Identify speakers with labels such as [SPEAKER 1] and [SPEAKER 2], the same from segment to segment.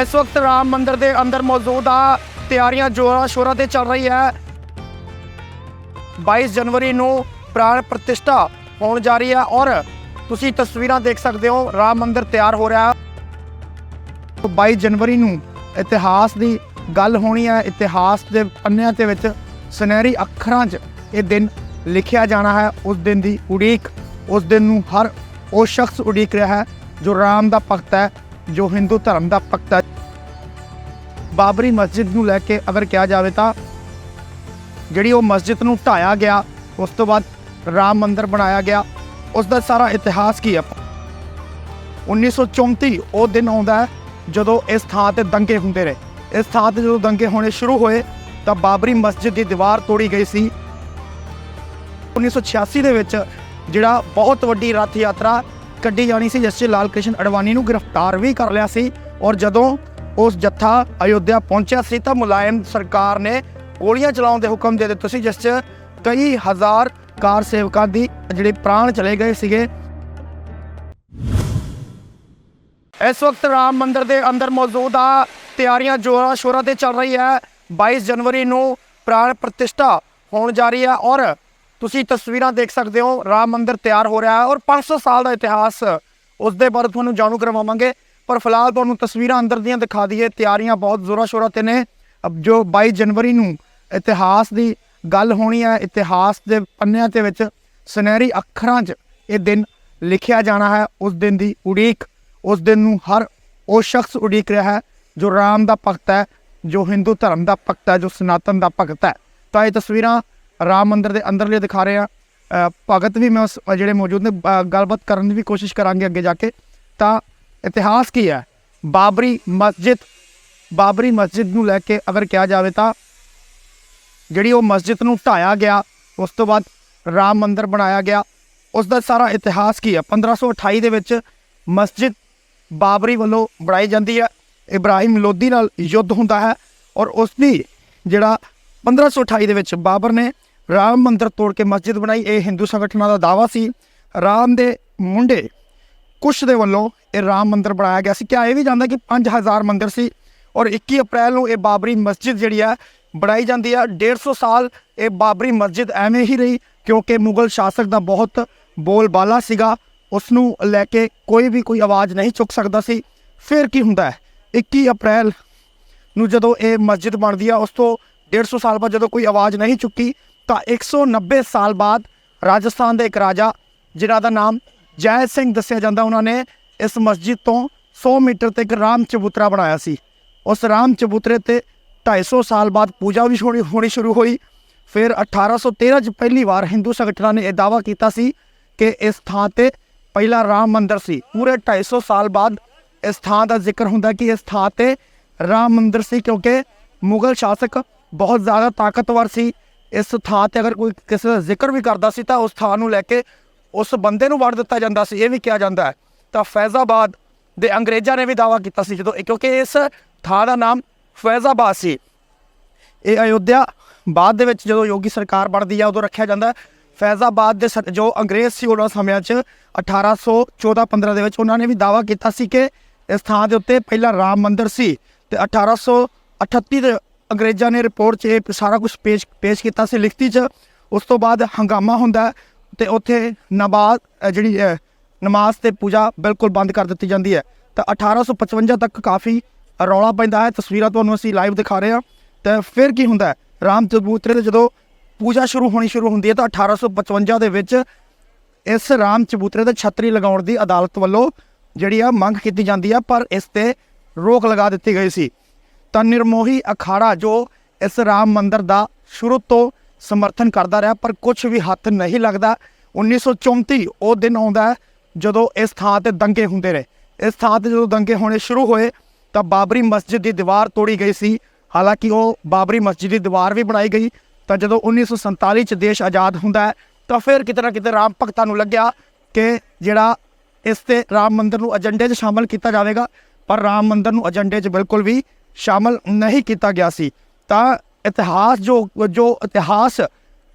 [SPEAKER 1] ਇਸ ਵਕਤ ਰਾਮ ਮੰਦਿਰ ਦੇ ਅੰਦਰ ਮੌਜੂਦ ਆ। ਤਿਆਰੀਆਂ ਜੋਰਾਂ ਸ਼ੋਰਾਂ ਤੇ ਚੱਲ ਰਹੀ ਹੈ। 22 ਜਨਵਰੀ ਨੂੰ ਪ੍ਰਾਣ ਪ੍ਰਤਿਸ਼ਠਾ ਹੋਣ ਜਾ ਰਹੀ ਹੈ ਔਰ ਤੁਸੀਂ ਤਸਵੀਰਾਂ ਦੇਖ ਸਕਦੇ ਹੋ, ਰਾਮ ਮੰਦਿਰ ਤਿਆਰ ਹੋ ਰਿਹਾ। ਹੈ 22 ਜਨਵਰੀ ਨੂੰ ਇਤਿਹਾਸ ਦੀ ਗੱਲ ਹੋਣੀ ਹੈ। ਇਤਿਹਾਸ ਦੇ ਪੰਨਿਆਂ ਦੇ ਵਿੱਚ ਸੁਨਹਿਰੀ ਅੱਖਰਾਂ 'ਚ ਇਹ ਦਿਨ ਲਿਖਿਆ ਜਾਣਾ ਹੈ। ਉਸ ਦਿਨ ਦੀ ਉਡੀਕ, ਉਸ ਦਿਨ ਨੂੰ ਹਰ ਉਹ ਸ਼ਖਸ ਉਡੀਕ ਰਿਹਾ ਹੈ ਜੋ ਰਾਮ ਦਾ ਭਗਤ ਹੈ। ਜੋ ਹਿੰਦੂ ਧਰਮ ਦਾ ਭਗਤ ਹੈ। ਬਾਬਰੀ ਮਸਜਿਦ ਨੂੰ ਲੈ ਕੇ ਅਗਰ ਕਿਹਾ ਜਾਵੇ ਤਾਂ ਜਿਹੜੀ ਉਹ ਮਸਜਿਦ ਨੂੰ ਢਾਇਆ ਗਿਆ, ਉਸ ਤੋਂ ਬਾਅਦ ਰਾਮ ਮੰਦਿਰ ਬਣਾਇਆ ਗਿਆ। ਉਸ ਦਾ ਸਾਰਾ ਇਤਿਹਾਸ ਕੀ ਹੈ? 1934 ਉਹ ਦਿਨ ਆਉਂਦਾ ਹੈ ਜਦੋਂ ਇਸ ਥਾਂ ਤੇ ਦੰਗੇ ਹੁੰਦੇ ਰਹੇ। ਇਸ ਥਾਂ ਤੇ ਜਦੋਂ ਦੰਗੇ ਹੋਣੇ ਸ਼ੁਰੂ ਹੋਏ, ਤਾਂ ਬਾਬਰੀ ਮਸਜਿਦ ਦੀ ਦੀਵਾਰ ਤੋੜੀ ਗਈ ਸੀ। 1986 ਦੇ ਵਿੱਚ ਜਿਹੜਾ ਬਹੁਤ ਵੱਡੀ ਰੱਥ ਯਾਤਰਾ ਕੱਢੀ ਜਾਣੀ ਸੀ, ਜਿਸ 'ਚ ਲਾਲ ਕ੍ਰਿਸ਼ਨ ਅਡਵਾਨੀ ਨੂੰ ਗ੍ਰਿਫਤਾਰ ਵੀ ਕਰ ਲਿਆ ਸੀ ਔਰ ਜਦੋਂ ਉਸ ਜੱਥਾ ਅਯੋਧਿਆ ਪਹੁੰਚਿਆ ਸੀ ਤਾਂ ਮੁਲਾਇਮ ਸਰਕਾਰ ਨੇ ਗੋਲੀਆਂ ਚਲਾਉਣ ਦੇ ਹੁਕਮ ਦੇ ਦਿੱਤੇ ਸੀ, ਜਿਸ 'ਚ ਕਈ ਹਜ਼ਾਰ ਕਾਰ ਸੇਵਕਾਂ ਦੀ ਜਿਹੜੇ ਪ੍ਰਾਣ ਚਲੇ ਗਏ ਸੀਗੇ। ਇਸ ਵਕਤ ਰਾਮ ਮੰਦਿਰ ਦੇ ਅੰਦਰ ਮੌਜੂਦ ਆ, ਤਿਆਰੀਆਂ ਜੋਰਾਂ ਸ਼ੋਰਾਂ ਤੇ ਚੱਲ ਰਹੀ ਹੈ। 22 ਜਨਵਰੀ ਨੂੰ ਪ੍ਰਾਣ ਪ੍ਰਤਿਸ਼ਠਾ ਹੋਣ ਜਾ ਰਹੀ ਹੈ ਔਰ ਤੁਸੀਂ ਤਸਵੀਰਾਂ ਦੇਖ ਸਕਦੇ ਹੋ, ਰਾਮ ਮੰਦਿਰ ਤਿਆਰ ਹੋ ਰਿਹਾ ਹੈ ਔਰ 500 ਸਾਲ ਦਾ ਇਤਿਹਾਸ ਉਸ ਦੇ ਬਾਰੇ ਤੁਹਾਨੂੰ ਜਾਣੂ ਕਰਵਾਵਾਂਗੇ। ਪਰ ਫਿਲਹਾਲ ਤੁਹਾਨੂੰ ਤਸਵੀਰਾਂ ਅੰਦਰ ਦੀਆਂ ਦਿਖਾ ਦਈਏ, ਤਿਆਰੀਆਂ ਬਹੁਤ ਜ਼ੋਰਾਂ ਸ਼ੋਰਾਂ ਤੇ ਨੇ। ਅਬ ਜੋ 22 ਜਨਵਰੀ ਨੂੰ ਇਤਿਹਾਸ ਦੀ ਗੱਲ ਹੋਣੀ ਹੈ, ਇਤਿਹਾਸ ਦੇ ਪੰਨਿਆਂ ਦੇ ਵਿੱਚ ਸੁਨਹਿਰੀ ਅੱਖਰਾਂ 'ਚ ਇਹ ਦਿਨ ਲਿਖਿਆ ਜਾਣਾ ਹੈ। ਉਸ ਦਿਨ ਦੀ ਉਡੀਕ, ਉਸ ਦਿਨ ਨੂੰ ਹਰ ਉਹ ਸ਼ਖਸ ਉਡੀਕ ਰਿਹਾ ਹੈ ਜੋ ਰਾਮ ਦਾ ਭਗਤ ਹੈ, ਜੋ ਹਿੰਦੂ ਧਰਮ ਦਾ ਭਗਤ ਹੈ, ਜੋ ਸਨਾਤਨ ਦਾ ਭਗਤ ਹੈ। ਤਾਂ ਇਹ ਤਸਵੀਰਾਂ ਰਾਮ ਮੰਦਿਰ ਦੇ ਅੰਦਰਲੇ ਦਿਖਾ ਰਹੇ ਆ ਭਗਤ ਵੀ ਮੈਂ ਉਸ ਜਿਹੜੇ ਮੌਜੂਦ ਨੇ ਅ, ਗੱਲਬਾਤ ਕਰਨ ਦੀ ਵੀ ਕੋਸ਼ਿਸ਼ ਕਰਾਂਗੇ ਅੱਗੇ ਜਾ ਕੇ। ਤਾਂ ਇਤਿਹਾਸ ਕੀ ਹੈ? ਬਾਬਰੀ ਮਸਜਿਦ ਬਾਬਰੀ ਮਸਜਿਦ ਨੂੰ ਲੈ ਕੇ ਅਗਰ ਕਿਹਾ ਜਾਵੇ ਤਾਂ ਜਿਹੜੀ ਉਹ ਮਸਜਿਦ ਨੂੰ ਢਾਇਆ ਗਿਆ ਉਸ ਤੋਂ ਬਾਅਦ ਰਾਮ ਮੰਦਿਰ ਬਣਾਇਆ ਗਿਆ। ਉਸ ਦਾ ਸਾਰਾ ਇਤਿਹਾਸ ਕੀ ਹੈ? 1528 ਦੇ ਵਿੱਚ ਮਸਜਿਦ ਬਾਬਰੀ ਵੱਲੋਂ ਬਣਾਈ ਜਾਂਦੀ ਹੈ। ਇਬਰਾਹਿਮ ਲੋਧੀ ਨਾਲ ਯੁੱਧ ਹੁੰਦਾ ਹੈ ਔਰ ਉਸ ਦੀ ਜਿਹੜਾ 1528 ਦੇ ਵਿੱਚ ਬਾਬਰ ਨੇ ਰਾਮ ਮੰਦਿਰ ਤੋੜ ਕੇ ਮਸਜਿਦ ਬਣਾਈ। ਇਹ ਹਿੰਦੂ ਸੰਗਠਨਾਂ ਦਾ ਦਾਵਾ ਸੀ। ਰਾਮ ਦੇ ਮੁੰਡੇ ਕੁਸ਼ ਦੇ ਵੱਲੋਂ ਇਹ ਰਾਮ ਮੰਦਿਰ ਬਣਾਇਆ ਗਿਆ ਸੀ। ਕਿਹਾ ਇਹ ਵੀ ਜਾਂਦਾ ਕਿ 5000 ਮੰਦਿਰ ਸੀ ਔਰ 21 ਅਪ੍ਰੈਲ ਨੂੰ ਇਹ ਬਾਬਰੀ ਮਸਜਿਦ ਜਿਹੜੀ ਆ ਬਣਾਈ ਜਾਂਦੀ ਆ 150 ਸਾਲ ਇਹ ਬਾਬਰੀ ਮਸਜਿਦ ਐਵੇਂ ਹੀ ਰਹੀ ਕਿਉਂਕਿ ਮੁਗਲ ਸ਼ਾਸਕ ਦਾ ਬਹੁਤ ਬੋਲਬਾਲਾ ਸੀਗਾ। ਉਸ ਨੂੰ ਲੈ ਕੇ ਕੋਈ ਵੀ ਕੋਈ ਆਵਾਜ਼ ਨਹੀਂ ਚੁੱਕ ਸਕਦਾ ਸੀ। ਫਿਰ ਕੀ ਹੁੰਦਾ ਹੈ? 21 ਅਪ੍ਰੈਲ ਨੂੰ ਜਦੋਂ ਇਹ ਮਸਜਿਦ ਬਣਦੀ ਆ ਉਸ ਤੋਂ 150 ਸਾਲ ਬਾਅਦ ਜਦੋਂ ਕੋਈ ਆਵਾਜ਼ ਨਹੀਂ ਚੁੱਕੀ ਤਾਂ 190 ਸਾਲ ਬਾਅਦ ਰਾਜਸਥਾਨ ਦੇ ਇੱਕ ਰਾਜਾ, ਜਿਨ੍ਹਾਂ ਦਾ ਨਾਮ ਜੈ ਸਿੰਘ ਦੱਸਿਆ ਜਾਂਦਾ, ਉਹਨਾਂ ਨੇ ਇਸ ਮਸਜਿਦ ਤੋਂ 100 ਮੀਟਰ ਤੇ ਇੱਕ ਰਾਮ ਚਬੂਤਰਾ ਬਣਾਇਆ ਸੀ। ਉਸ ਰਾਮ ਚਬੂਤਰੇ ਤੇ 250 ਸਾਲ ਬਾਅਦ ਪੂਜਾ ਵੀ ਹੋਣੀ ਹੋਣੀ ਸ਼ੁਰੂ ਹੋਈ। ਫਿਰ 1813 ਚ ਪਹਿਲੀ ਵਾਰ ਹਿੰਦੂ ਸੰਗਠਨਾਂ ਨੇ ਇਹ ਦਾਅਵਾ ਕੀਤਾ ਸੀ ਕਿ ਇਸ ਥਾਂ ਤੇ ਪਹਿਲਾ ਰਾਮ ਮੰਦਿਰ ਸੀ। ਪੂਰੇ 250 ਸਾਲ ਬਾਅਦ ਇਸ ਥਾਂ ਦਾ ਜ਼ਿਕਰ ਹੁੰਦਾ ਕਿ ਇਸ ਥਾਂ ਤੇ ਰਾਮ ਮੰਦਿਰ ਸੀ, ਕਿਉਂਕਿ ਮੁਗਲ ਸ਼ਾਸਕ ਬਹੁਤ ਜ਼ਿਆਦਾ ਤਾਕਤਵਰ ਸੀ। ਇਸ ਥਾਂ ਤੇ ਅਗਰ ਕੋਈ ਕਿਸੇ ਦਾ ਜ਼ਿਕਰ ਵੀ ਕਰਦਾ ਸੀ ਤਾਂ ਉਸ ਥਾਂ ਨੂੰ ਲੈ ਕੇ ਉਸ ਬੰਦੇ ਨੂੰ ਵੜ ਦਿੱਤਾ ਜਾਂਦਾ ਸੀ, ਇਹ ਵੀ ਕਿਹਾ ਜਾਂਦਾ ਹੈ। ਤਾਂ ਫੈਜ਼ਾਬਾਦ ਦੇ ਅੰਗਰੇਜ਼ਾਂ ਨੇ ਵੀ ਦਾਅਵਾ ਕੀਤਾ ਸੀ ਜਦੋਂ ਕਿਉਂਕਿ ਇਸ ਥਾਂ ਦਾ ਨਾਮ ਫੈਜ਼ਾਬਾਦ ਸੀ। ਇਹ ਅਯੋਧਿਆ ਬਾਅਦ ਦੇ ਵਿੱਚ ਜਦੋਂ ਯੋਗੀ ਸਰਕਾਰ ਬਣਦੀ ਆ, ਉਦੋਂ ਰੱਖਿਆ ਜਾਂਦਾ ਫੈਜ਼ਾਬਾਦ ਦੇ ਸਰ- ਜੋ ਅੰਗਰੇਜ਼ ਸੀ ਉਹਨਾਂ ਸਮਿਆਂ 'ਚ 1814-15 ਦੇ ਵਿੱਚ ਉਹਨਾਂ ਨੇ ਵੀ ਦਾਅਵਾ ਕੀਤਾ ਸੀ ਕਿ ਇਸ ਥਾਂ ਦੇ ਉੱਤੇ ਪਹਿਲਾਂ ਰਾਮ ਮੰਦਿਰ ਸੀ ਤੇ 1838 ਦੇ ਅੰਗਰੇਜ਼ਾਂ ਨੇ ਰਿਪੋਰਟ 'ਚ ਇਹ ਸਾਰਾ ਕੁਝ ਪੇਸ਼ ਪੇਸ਼ ਕੀਤਾ ਸੀ ਲਿਖਤੀ 'ਚ। ਉਸ ਤੋਂ ਬਾਅਦ ਹੰਗਾਮਾ ਹੁੰਦਾ ਹੈ ਤੇ ਉੱਥੇ ਨਮਾਜ਼ ਜਿਹੜੀ ਅ, ਨਮਾਜ਼ ਤੇ ਪੂਜਾ ਬਿਲਕੁਲ ਬੰਦ ਕਰ ਦਿੱਤੀ ਜਾਂਦੀ ਹੈ। ਤਾਂ 1855 ਤੱਕ ਕਾਫੀ ਰੌਲਾ ਪੈਂਦਾ ਹੈ। ਤਸਵੀਰਾਂ ਤੁਹਾਨੂੰ ਅਸੀਂ ਲਾਈਵ ਦਿਖਾ ਰਹੇ ਹਾਂ। ਤੇ ਫਿਰ ਕੀ ਹੁੰਦਾ ਰਾਮ ਚਬੂਤਰੇ ਤੇ ਜਦੋਂ ਪੂਜਾ ਸ਼ੁਰੂ ਹੋਣੀ ਸ਼ੁਰੂ ਹੁੰਦੀ ਹੈ ਤਾਂ 1855 ਦੇ ਵਿੱਚ ਇਸ ਰਾਮ ਚਬੂਤਰੇ ਤੇ ਛਤਰੀ ਲਗਾਉਣ ਦੀ ਅਦਾਲਤ ਵੱਲੋਂ ਜਿਹੜੀ ਆ ਮੰਗ ਕੀਤੀ ਜਾਂਦੀ ਆ ਪਰ ਇਸ ਤੇ ਰੋਕ ਲਗਾ ਦਿੱਤੀ ਗਈ ਸੀ। ਤਾਂ ਨਿਰਮੋਹੀ ਅਖਾੜਾ ਜੋ ਇਸ ਰਾਮ ਮੰਦਰ ਦਾ ਸ਼ੁਰੂ ਤੋਂ ਸਮਰਥਨ ਕਰਦਾ ਰਿਹਾ, ਪਰ ਕੁਝ ਵੀ ਹੱਥ ਨਹੀਂ ਲੱਗਦਾ। 1934 ਉਹ ਦਿਨ ਆਉਂਦਾ ਹੈ ਜਦੋਂ ਇਸ ਥਾਂ ਤੇ ਦੰਗੇ ਹੁੰਦੇ ਰਹੇ। ਇਸ ਥਾਂ ਤੇ ਜਦੋਂ ਦੰਗੇ ਹੋਣੇ ਸ਼ੁਰੂ ਹੋਏ, ਤਾਂ ਬਾਬਰੀ ਮਸਜਿਦ ਦੀ ਦੀਵਾਰ ਤੋੜੀ ਗਈ ਸੀ। ਹਾਲਾਂਕਿ ਉਹ ਬਾਬਰੀ ਮਸਜਿਦ ਦੀ ਦੀਵਾਰ ਵੀ ਬਣਾਈ ਗਈ। ਤਾਂ ਜਦੋਂ 1947 ਚ ਦੇਸ਼ ਆਜ਼ਾਦ ਹੁੰਦਾ ਹੈ, ਤਾਂ ਫਿਰ ਕਿਤੇ ਨਾ ਕਿਤੇ ਰਾਮ ਭਗਤਾਂ ਨੂੰ ਲੱਗਿਆ ਕਿ ਜਿਹੜਾ ਇਸ ਤੇ ਰਾਮ ਮੰਦਰ ਨੂੰ ਏਜੰਡੇ 'ਚ ਸ਼ਾਮਲ ਕੀਤਾ ਜਾਵੇਗਾ। ਪਰ ਰਾਮ ਮੰਦਰ ਨੂੰ ਏਜੰਡੇ 'ਚ ਬਿਲਕੁਲ ਵੀ ਸ਼ਾਮਲ ਨਹੀਂ ਕੀਤਾ ਗਿਆ ਸੀ, ਤਾਂ ਇਤਿਹਾਸ ਜੋ ਜੋ ਇਤਿਹਾਸ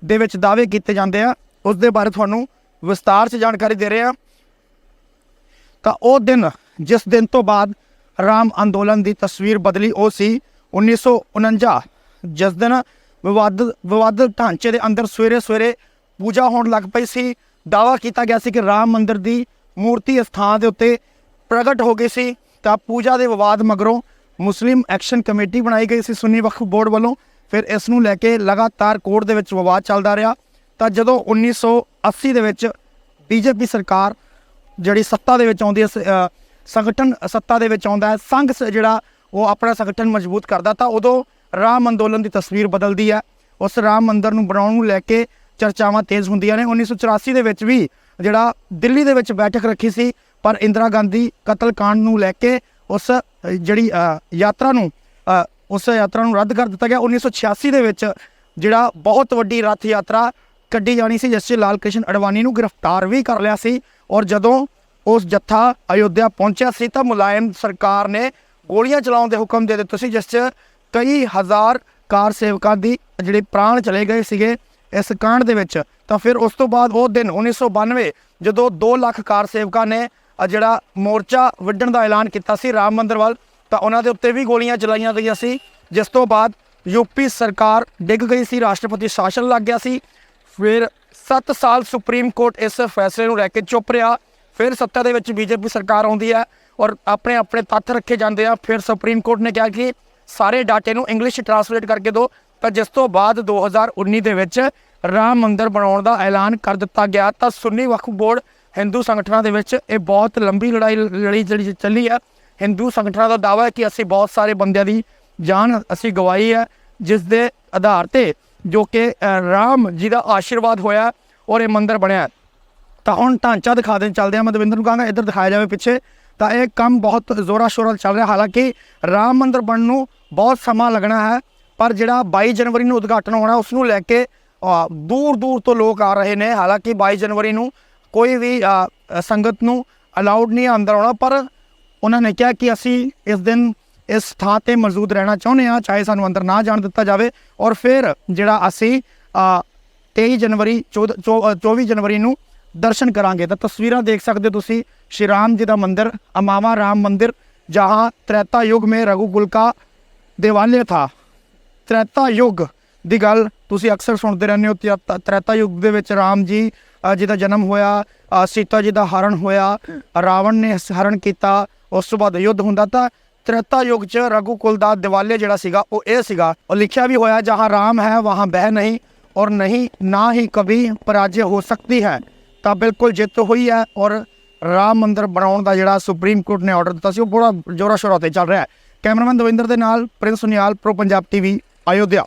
[SPEAKER 1] ਦੇ ਵਿੱਚ ਦਾਅਵੇ ਕੀਤੇ ਜਾਂਦੇ ਆ ਉਸ ਦੇ ਬਾਰੇ ਤੁਹਾਨੂੰ ਵਿਸਤਾਰ 'ਚ ਜਾਣਕਾਰੀ ਦੇ ਰਹੇ ਆ। ਤਾਂ ਉਹ ਦਿਨ, ਜਿਸ ਦਿਨ ਤੋਂ ਬਾਅਦ ਰਾਮ ਅੰਦੋਲਨ ਦੀ ਤਸਵੀਰ ਬਦਲੀ, ਉਹ ਸੀ 1949 ਜਿਸ ਦਿਨ ਵਿਵਾਦ ਵਿਵਾਦ ਢਾਂਚੇ ਦੇ ਅੰਦਰ ਸਵੇਰੇ ਸਵੇਰੇ ਪੂਜਾ ਹੋਣ ਲੱਗ ਪਈ ਸੀ। ਦਾਵਾ ਕੀਤਾ ਗਿਆ ਸੀ ਕਿ ਰਾਮ ਮੰਦਿਰ ਦੀ ਮੂਰਤੀ ਇਸ ਦੇ ਉੱਤੇ ਪ੍ਰਗਟ ਹੋ ਗਈ ਸੀ, ਤਾਂ ਪੂਜਾ ਦੇ ਵਿਵਾਦ ਮਗਰੋਂ ਮੁਸਲਿਮ ਐਕਸ਼ਨ ਕਮੇਟੀ ਬਣਾਈ ਗਈ ਸੀ ਸੁੰਨੀ ਵਕਫ ਬੋਰਡ ਵੱਲੋਂ। ਫਿਰ ਇਸ ਨੂੰ ਲੈ ਕੇ ਲਗਾਤਾਰ ਕੋਰਟ ਦੇ ਵਿੱਚ ਵਿਵਾਦ ਚੱਲਦਾ ਰਿਹਾ। ਤਾਂ ਜਦੋਂ 1980 ਦੇ ਵਿੱਚ ਬੀਜੇਪੀ ਸਰਕਾਰ ਜਿਹੜੀ ਸੱਤਾ ਦੇ ਵਿੱਚ ਆਉਂਦੀ ਹੈ, ਸ- ਸੰਗਠਨ ਸੱਤਾ ਦੇ ਵਿੱਚ ਆਉਂਦਾ ਹੈ, ਸੰਘ ਜਿਹੜਾ ਉਹ ਆਪਣਾ ਸੰਗਠਨ ਮਜ਼ਬੂਤ ਕਰਦਾ, ਤਾਂ ਉਦੋਂ ਰਾਮ ਅੰਦੋਲਨ ਦੀ ਤਸਵੀਰ ਬਦਲਦੀ ਹੈ। ਉਸ ਰਾਮ ਮੰਦਰ ਨੂੰ ਬਣਾਉਣ ਨੂੰ ਲੈ ਕੇ ਚਰਚਾਵਾਂ ਤੇਜ਼ ਹੁੰਦੀਆਂ ਨੇ। 1984 ਦੇ ਵਿੱਚ ਵੀ ਜਿਹੜਾ ਦਿੱਲੀ ਦੇ ਵਿੱਚ ਬੈਠਕ ਰੱਖੀ ਸੀ, ਪਰ ਇੰਦਰਾ ਗਾਂਧੀ ਕਤਲकांड ਨੂੰ ਲੈ ਕੇ ਉਸ ਜਿਹੜੀ ਯਾਤਰਾ ਨੂੰ ਉਸ ਯਾਤਰਾ ਨੂੰ ਰੱਦ ਕਰ ਦਿੱਤਾ ਗਿਆ। 1986 ਦੇ ਵਿੱਚ ਜਿਹੜਾ ਬਹੁਤ ਵੱਡੀ ਰੱਥ ਯਾਤਰਾ ਕੱਢੀ ਜਾਣੀ ਸੀ, ਜਿਸ 'ਚ ਲਾਲ ਕ੍ਰਿਸ਼ਨ ਅਡਵਾਨੀ ਨੂੰ ਗ੍ਰਿਫਤਾਰ ਵੀ ਕਰ ਲਿਆ ਸੀ ਔਰ ਜਦੋਂ ਉਸ ਜੱਥਾ ਅਯੋਧਿਆ ਪਹੁੰਚਿਆ ਸੀ ਤਾਂ ਮੁਲਾਇਮ ਸਰਕਾਰ ਨੇ ਗੋਲੀਆਂ ਚਲਾਉਣ ਦੇ ਹੁਕਮ ਦੇ ਦਿੱਤੇ ਸੀ, ਜਿਸ 'ਚ ਕਈ ਹਜ਼ਾਰ ਕਾਰ ਸੇਵਕਾਂ ਦੀ ਜਿਹੜੇ ਪ੍ਰਾਣ ਚਲੇ ਗਏ ਸੀਗੇ ਇਸ ਕਾਂਡ ਦੇ ਵਿੱਚ। ਤਾਂ ਫਿਰ ਉਸ ਤੋਂ ਬਾਅਦ ਉਹ ਦਿਨ 1992 ਜਦੋਂ 2 ਲੱਖ ਕਾਰ ਸੇਵਕਾਂ ਨੇ ਅ ਜਿਹੜਾ ਮੋਰਚਾ ਵੱਢਣ ਦਾ ਐਲਾਨ ਕੀਤਾ ਸੀ ਰਾਮ ਮੰਦਰ ਵੱਲ, ਤਾਂ ਉਹਨਾਂ ਦੇ ਉੱਤੇ ਵੀ ਗੋਲੀਆਂ ਚਲਾਈਆਂ ਗਈਆਂ ਸੀ। ਜਿਸ ਤੋਂ ਬਾਅਦ ਯੂਪੀ ਸਰਕਾਰ ਡਿੱਗ ਗਈ ਸੀ, ਰਾਸ਼ਟਰਪਤੀ ਸ਼ਾਸਨ ਲੱਗ ਗਿਆ ਸੀ। ਫਿਰ 7 ਸਾਲ ਸੁਪਰੀਮ ਕੋਰਟ ਇਸ ਫੈਸਲੇ ਨੂੰ ਲੈ ਕੇ ਚੁੱਪ ਰਿਹਾ। ਫਿਰ ਸੱਤਾ ਦੇ ਵਿੱਚ ਬੀਜੇਪੀ ਸਰਕਾਰ ਆਉਂਦੀ ਹੈ ਔਰ ਆਪਣੇ ਆਪਣੇ ਤੱਥ ਰੱਖੇ ਜਾਂਦੇ ਆ। ਫਿਰ ਸੁਪਰੀਮ ਕੋਰਟ ਨੇ ਕਿਹਾ ਕਿ ਸਾਰੇ ਡਾਟੇ ਨੂੰ ਇੰਗਲਿਸ਼ ਟਰਾਂਸਲੇਟ ਕਰਕੇ ਦਿਓ। ਤਾਂ ਜਿਸ ਤੋਂ ਬਾਅਦ 2019 ਦੇ ਵਿੱਚ ਰਾਮ ਮੰਦਿਰ ਬਣਾਉਣ ਦਾ ਐਲਾਨ ਕਰ ਦਿੱਤਾ ਗਿਆ। ਤਾਂ ਸੁੰਨੀ ਵਕਫ ਬੋਰਡ ਹਿੰਦੂ ਸੰਗਠਨਾਂ ਦੇ ਵਿੱਚ ਇਹ ਬਹੁਤ ਲੰਬੀ ਲੜਾਈ ਲੜੀ ਜਿਹੜੀ ਚੱਲੀ ਹੈ ਹਿੰਦੂ ਸੰਗਠਨਾਂ ਦਾ ਦਾਅਵਾ ਹੈ ਕਿ ਅਸੀਂ ਬਹੁਤ ਸਾਰੇ ਬੰਦਿਆਂ ਦੀ ਜਾਨ ਅਸੀਂ ਗਵਾਈ ਹੈ, ਜਿਸ ਦੇ ਆਧਾਰ ਤੇ ਜੋ ਕਿ ਰਾਮ ਜੀ ਦਾ ਆਸ਼ੀਰਵਾਦ ਹੋਇਆ ਔਰ ਇਹ ਮੰਦਿਰ ਬਣਿਆ ਤਾਂ ਹੁਣ ਢਾਂਚਾ ਦਿਖਾ ਦੇਣ ਚੱਲਦੇ ਆ ਮੈਂ ਦਵਿੰਦਰ ਨੂੰ ਕਹਾਂਗਾ ਇੱਧਰ ਦਿਖਾਇਆ ਜਾਵੇ ਪਿੱਛੇ। ਤਾਂ ਇਹ ਕੰਮ ਬਹੁਤ ਜ਼ੋਰਾ ਸ਼ੋਰਾ ਚੱਲ ਰਿਹਾ, ਹਾਲਾਂਕਿ ਰਾਮ ਮੰਦਿਰ ਬਣਨ ਨੂੰ ਬਹੁਤ ਸਮਾਂ ਲੱਗਣਾ ਹੈ, ਪਰ ਜਿਹੜਾ 22 ਜਨਵਰੀ ਨੂੰ ਉਦਘਾਟਨ ਹੋਣਾ ਉਸ ਨੂੰ ਲੈ ਕੇ ਦੂਰ ਦੂਰ ਤੋਂ ਲੋਕ ਆ ਰਹੇ ਨੇ। ਹਾਲਾਂਕਿ 22 ਜਨਵਰੀ ਨੂੰ ਕੋਈ ਵੀ ਅ, ਅ, ਸੰਗਤ ਨੂੰ ਅਲਾਉਡ ਨਹੀਂ ਹੈ ਅੰਦਰ ਆਉਣਾ ਪਰ ਉਹਨਾਂ ਨੇ ਕਿਹਾ ਕਿ ਅਸੀਂ ਇਸ ਦਿਨ ਇਸ ਥਾਂ ਤੇ ਮੌਜੂਦ ਰਹਿਣਾ ਚਾਹੁੰਦੇ ਹਾਂ ਚਾਹੇ ਸਾਨੂੰ ਅੰਦਰ ਨਾ ਜਾਣ ਦਿੱਤਾ ਜਾਵੇ ਔਰ ਫਿਰ ਜਿਹੜਾ ਅਸੀਂ ਅ, 23 ਜਨਵਰੀ 14 ਚੌ- ਅ, 24 ਜਨਵਰੀ ਨੂੰ ਦਰਸ਼ਨ ਕਰਾਂਗੇ ਤਾਂ ਤਸਵੀਰਾਂ ਦੇਖ ਸਕਦੇ ਹੋ ਤੁਸੀਂ ਸ਼੍ਰੀ ਰਾਮ ਜੀ ਦਾ ਮੰਦਿਰ ਅਮਾਵਾ ਰਾਮ ਮੰਦਿਰ ਜਹਾਂ ਤ੍ਰੇਤਾ ਯੁਗ में रघुकुल का देवालय था ਤ੍ਰੇਤਾ ਯੁਗ ਦੀ ਗੱਲ ਤੁਸੀਂ ਅਕਸਰ ਸੁਣਦੇ ਰਹਿੰਦੇ ਹੋ ਤ੍ਰੇਤਾ- ਤ੍ਰੇਤਾ ਯੁਗ ਦੇ ਵਿੱਚ ਰਾਮ ਜੀ ਜੀ ਦਾ ਜਨਮ ਹੋਇਆ ਸੀਤਾ ਜੀ ਦਾ ਹਰਨ ਹੋਇਆ ਰਾਵਣ ਨੇ ਸ- ਹਰਨ ਕੀਤਾ, ਉਸ ਤੋਂ ਬਾਅਦ ਯੁੱਧ ਹੁੰਦਾ ਤਾਂ ਤ੍ਰੇਤਾ ਯੁੱਗ ਚ ਰਘੁਕੁਲ ਦਾ ਦਿਵਾਲੇ ਜਿਹੜਾ ਸੀਗਾ, ਉਹ ਇਹ ਸੀਗਾ, ਉਹ ਲਿਖਿਆ ਵੀ ਹੋਇਆ, ਜਹਾਂ ਰਾਮ ਹੈ, ਵਹਾਂ ਬਹਿ ਨਹੀਂ, ਔਰ ਨਹੀਂ, ਨਾ ਹੀ ਕभी ਪਰਾਜय ਹੋ ਸਕਦੀ ਹੈ। ਤਾਂ ਬਿਲਕੁਲ ਜਿੱਤ ਹੋਈ ਹੈ, ਔਰ ਰਾਮ ਮੰਦਰ ਬਣਾਉਣ ਦਾ ਜਿਹੜਾ ਸੁਪਰੀਮ ਕੋਰਟ ਨੇ ਆਰਡਰ ਦਿੱਤਾ ਸੀ, ਉਹ ਬੜਾ ਜ਼ੋਰਾਂ ਸ਼ੋਰਾ ਤੇ ਚੱਲ ਰਿਹਾ ਹੈ। ਕੈਮਰਾਮੈਨ ਦਵਿੰਦਰ ਦੇ ਨਾਲ Prince Sunial, Pro Punjab TV, Ayodhya.